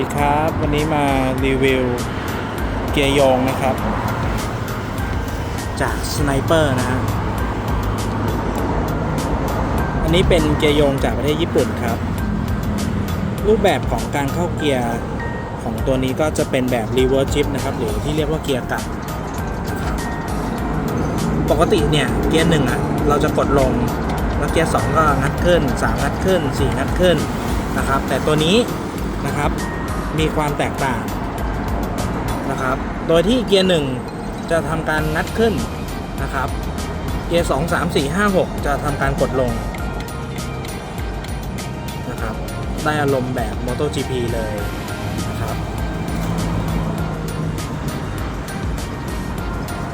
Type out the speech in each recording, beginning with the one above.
ดีครับ วันนี้มารีวิวเกียร์โยงนะครับ จากสไนเปอร์นะฮะอันนี้เป็นเกียร์โยงจากประเทศญี่ปุ่นครับ รูปแบบของการเข้าเกียร์ของตัวนี้ก็จะเป็นแบบ reverse shift นะครับ หรือที่เรียกว่าเกียร์กลับ ปกติเนี่ยเกียร์หนึ่งอะเราจะกดลงแล้วเกียร์สองก็งัดขึ้นสามงัดขึ้นสี่งัดขึ้นนะครับ แต่ตัวนี้นะครับ มีความแตกต่างนะครับ โดยที่เกียร์หนึ่งจะทำการงัดขึ้นนะครับ เกียร์สองสามสี่ห้าหกจะทำการกดลงนะครับ ได้อารมณ์แบบ MotoGP เลยนะครับ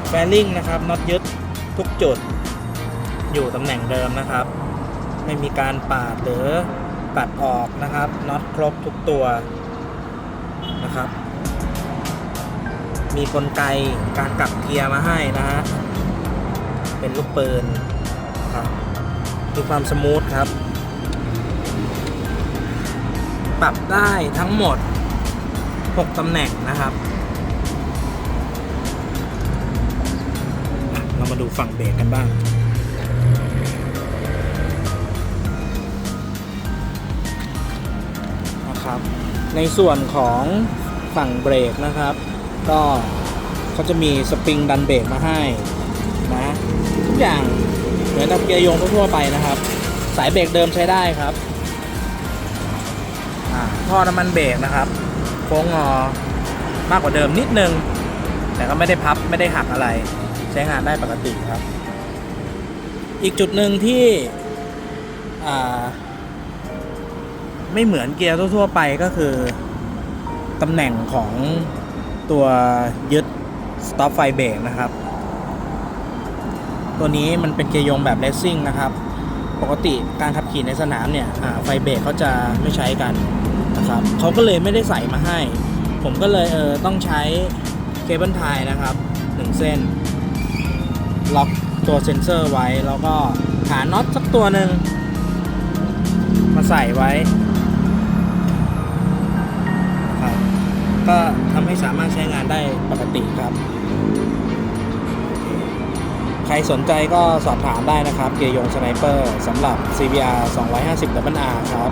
แฟลิงนะครับน็อตยึดทุกจุดอยู่ตำแหน่งเดิมนะครับ ไม่มีการปาดหรือปัดออกนะครับน็อตครบทุกตัว นะครับ มีกลไกการกลับเกียร์มาให้นะฮะ เป็นลูกปืนครับมีความสมูทครับ ปรับได้ทั้งหมด 6ตำแหน่งนะครับ เรามาดูฝั่งเบรกกันบ้างนะครับในส่วนของ ฝั่งเบรกนะครับ ก็เขาจะมีสปริงดันเบรกมาให้นะทุกอย่างเหมือนกับเกียร์โยงทั่วๆไปนะครับ สายเบรกเดิมใช้ได้ครับท่อน้ำมันเบรกนะครับโค้งงอมากกว่าเดิมนิดนึง แต่ก็ไม่ได้พับไม่ได้หักอะไร ใช้งานได้ปกติครับ อีกจุดหนึ่งที่ไม่เหมือนเกียร์ทั่วๆไปก็คือ ตำแหน่งของตัวยึดสต็อปไฟเบรกนะครับ ตัวนี้มันเป็นเกียร์โยงแบบเลสซิ่งนะครับ ปกติการขับขี่ในสนามเนี่ยไฟเบรกเขาจะไม่ใช้กันนะครับเขาก็เลยไม่ได้ใส่มาให้ ผมก็เลยเออต้องใช้เคเบิลไทยนะครับหนึ่งเส้น ล็อกตัวเซ็นเซอร์ไว้แล้วก็หาน็อตสักตัวหนึ่งมาใส่ไว้ ก็ทำให้สามารถใช้งานได้ปกติครับ ใครสนใจก็สอบถามได้นะครับ เกียร์ยงสไนเปอร์สำหรับ CBR 250 WR ครับ